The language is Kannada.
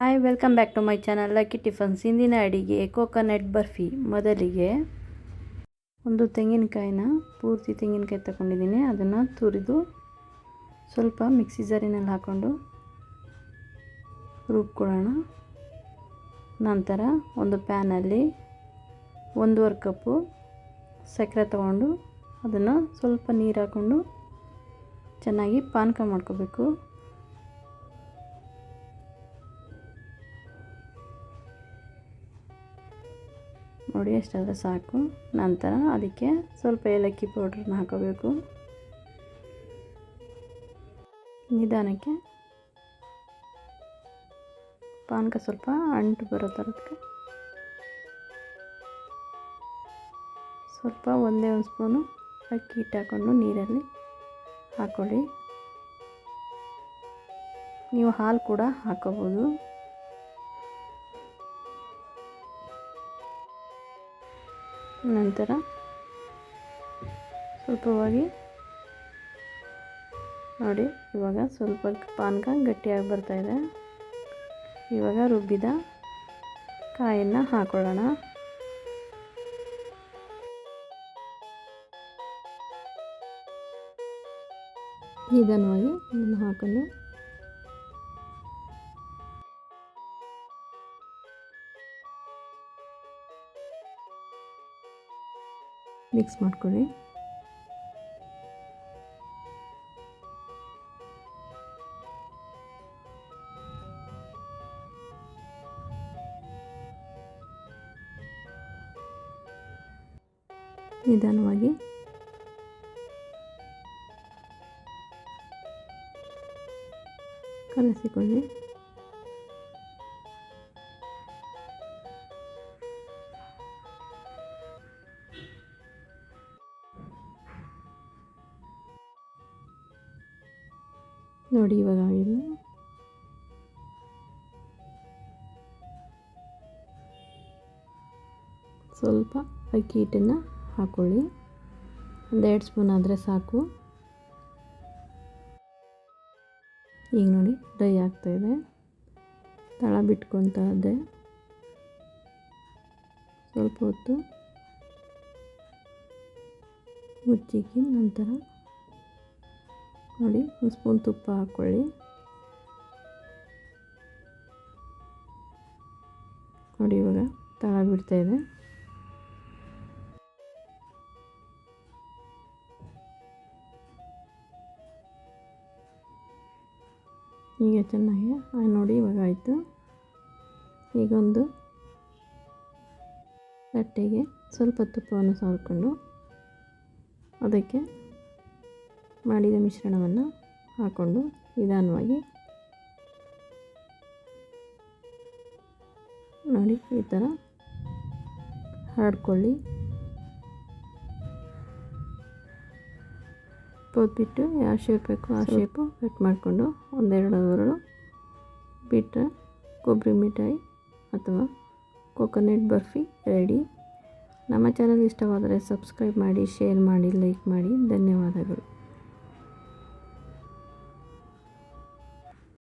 Hi welcome back to my channel lucky tiffins ಇಂದಿನ ಅಡಿಗೆ ಕೋಕೋನಟ್ ಬರ್ಫಿ ಮೊದಲಿಗೆ ಒಂದು ತೆಂಗಿನಕಾಯಿನ, ಪೂರ್ತಿ ತೆಂಗಿನಕಾಯಿ ತಗೊಂಡಿದ್ದೀನಿ. ಅದನ್ನು ತುರಿದು ಸ್ವಲ್ಪ ಮಿಕ್ಸಿ ಜಾರಿನಲ್ಲಿ ಹಾಕ್ಕೊಂಡು ರುಬ್ಕೊಳ್ಳೋಣ. ನಂತರ ಒಂದು ಪ್ಯಾನಲ್ಲಿ ಒಂದೂವರೆ ಕಪ್ಪು ಸಕ್ಕರೆ ತಗೊಂಡು ಅದನ್ನು ಸ್ವಲ್ಪ ನೀರು ಹಾಕ್ಕೊಂಡು ಚೆನ್ನಾಗಿ ಪಾನಕ ಮಾಡ್ಕೋಬೇಕು. ನೋಡಿ, ಎಷ್ಟಾದರೆ ಸಾಕು. ನಂತರ ಅದಕ್ಕೆ ಸ್ವಲ್ಪ ಏಲಕ್ಕಿ ಪೌಡ್ರನ್ನ ಹಾಕೋಬೇಕು. ನಿಧಾನಕ್ಕೆ ಪಾನಕ ಸ್ವಲ್ಪ ಅಂಟು ಬರೋ ಥರದಕ್ಕೆ ಸ್ವಲ್ಪ ಒಂದೇ ಒಂದು ಸ್ಪೂನು ಅಕ್ಕಿ ಹಿಟ್ಟು ಹಾಕ್ಕೊಂಡು ನೀರಲ್ಲಿ ಹಾಕ್ಕೊಳ್ಳಿ ನೀವು ಹಾಲು ಕೂಡ ಹಾಕೋಬೋದು. ನಂತರ ಸ್ವಲ್ಪವಾಗಿ ನೋಡಿ, ಇವಾಗ ಸ್ವಲ್ಪ ಪಾನಕ ಗಟ್ಟಿಯಾಗಿ ಬರ್ತಾಯಿದೆ ಇವಾಗ ರುಬ್ಬಿದ ಕಾಯನ್ನು ಹಾಕೊಳ್ಳೋಣ. ನಿಧಾನವಾಗಿ ಇದನ್ನು ಹಾಕೊಂಡು ಮಿಕ್ಸ್ ಮಾಡ್ಕೊಳ್ಳಿ. ನಿಧಾನವಾಗಿ. ಕಲಸಿಕೊಳ್ಳಿ. ನೋಡಿ ಇವಾಗ ಇದು ಸ್ವಲ್ಪ ಅಕ್ಕಿ ಹಿಟ್ಟನ್ನು ಹಾಕ್ಕೊಳ್ಳಿ ಒಂದೆರಡು ಸ್ಪೂನ್ ಆದರೆ ಸಾಕು. ಈಗ ನೋಡಿ ಡ್ರೈ ಆಗ್ತಾಯಿದೆ ತಳ ಬಿಟ್ಕೊತಾ ಇದೆ ಸ್ವಲ್ಪ ಹೊತ್ತು ಮುಚ್ಚಿಕ್ಕಿ ನಂತರ ನೋಡಿ, ಒಂದು ಸ್ಪೂನ್ ತುಪ್ಪ ಹಾಕ್ಕೊಳ್ಳಿ. ನೋಡಿ, ಇವಾಗ ತಳ ಬಿಡ್ತಾ ಇದೆ. ಹೀಗೆ ಚೆನ್ನಾಗಿ ನೋಡಿ, ಇವಾಗ ಆಯಿತು. ಈಗೊಂದು ತಟ್ಟೆಗೆ ಸ್ವಲ್ಪ ತುಪ್ಪವನ್ನು ಸಾರಿಕೊಂಡು ಅದಕ್ಕೆ ಮಾಡಿದ ಮಿಶ್ರಣವನ್ನು ಹಾಕ್ಕೊಂಡು ನಿಧಾನವಾಗಿ ನೋಡಿ ಈ ಥರ ಹರಡ್ಕೊಳ್ಳಿ ಬಿಟ್ಟು ಯಾವ ಶೇಪ್ ಬೇಕು ಆ ಶೇಪು ಕಟ್ ಮಾಡಿಕೊಂಡು ಒಂದೆರಡು ಎರಡು ಬಿಟ್ಟರೆ ಕೊಬ್ಬರಿ ಮಿಠಾಯಿ ಅಥವಾ ಕೋಕೋನಟ್ ಬರ್ಫಿ ರೆಡಿ ನಮ್ಮ ಚಾನಲ್ ಇಷ್ಟವಾದರೆ ಸಬ್ಸ್ಕ್ರೈಬ್ ಮಾಡಿ ಶೇರ್ ಮಾಡಿ ಲೈಕ್ ಮಾಡಿ. ಧನ್ಯವಾದಗಳು.